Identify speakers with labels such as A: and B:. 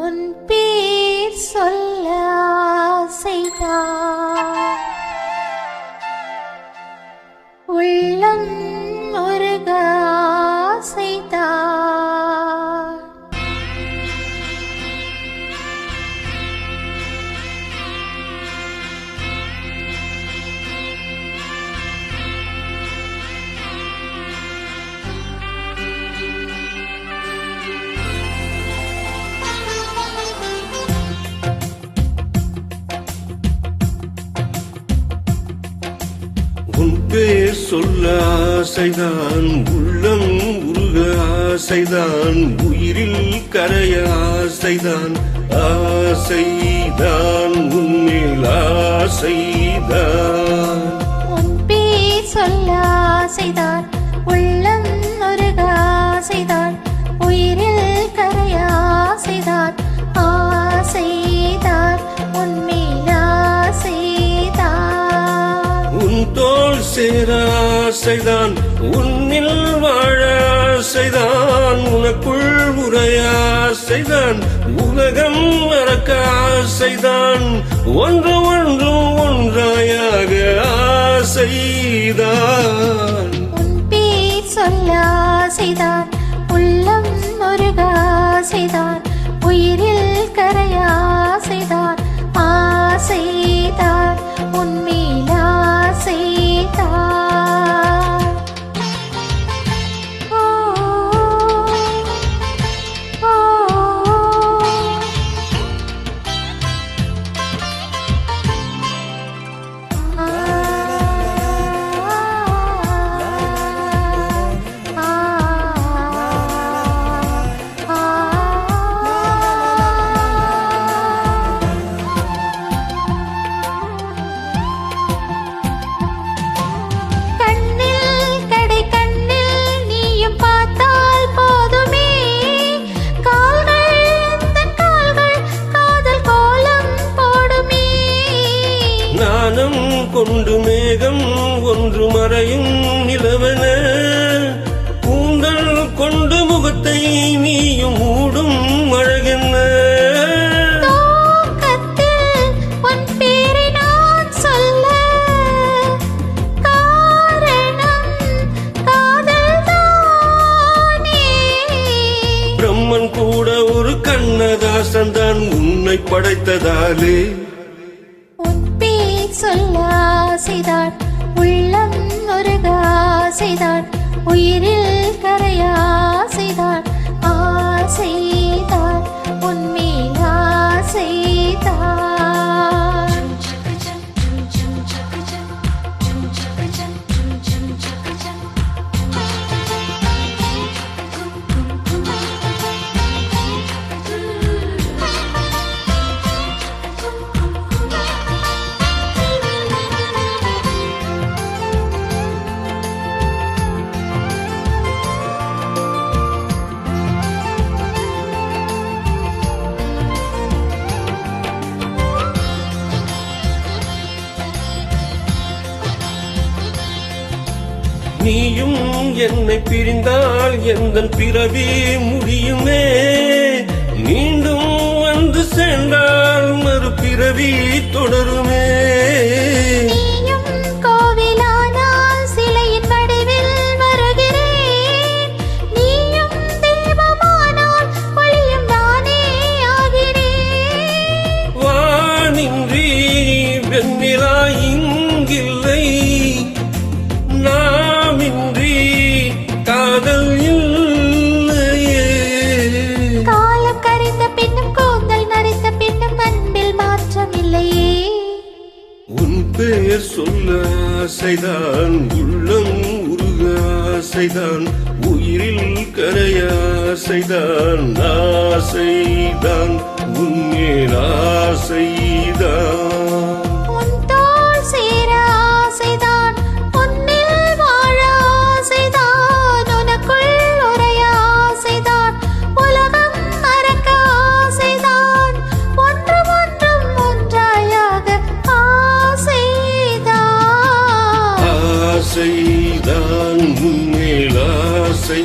A: உன் பேர் சொல்ல ஆசை
B: உன் பேர் சொல்ல ஆசைதான் உள்ளம் உருக ஆசைதான் உயிரில் கரைய ஆசைதான் ஆசைதான் உன்மேல் ஆசைதான்.
A: உன் பேர் சொல்ல ஆசைதான்
B: உள்ள தோல் உன்னில் வாழ ஆசைதான் உனக்குள் உரைய ஆசைதான் உலகம் மறக்க ஆசைதான் ஒன்று ஒன்றும் ஒன்றாயாக ஆசைதான்
A: உன் பேர் சொல்ல ஆசைதான் உள்ளம் முருக ஆசைதான் உயிரில் கரையா
B: கொண்டு மேகம் ஒன்று மறையும் நிலவன. கூந்தல் கொண்டு முகத்தை நீயும் மூடும் அழகென்ன. பிரம்மன் கூட ஒரு கண்ணதாசன் தான் உன்னை படைத்ததாலே.
A: சொல்ல ஆசைதான் உள்ளம் முருக ஆசைதான் உயிரில் கரைய ஆசை
B: நீயும் என்னை பிரிந்தால் எந்த பிறவி முடியுமே. மீண்டும் வந்து சென்றால் மறு பிறவி தொடருமே. உன் பேர் சொல்ல ஆசைதான் உள்ளம் உருக ஆசைதான் உயிரில் கரைய ஆசைதான் ஆசைதான் உன்மேல் ஆசை செய்தான் உன்மேல் ஆசை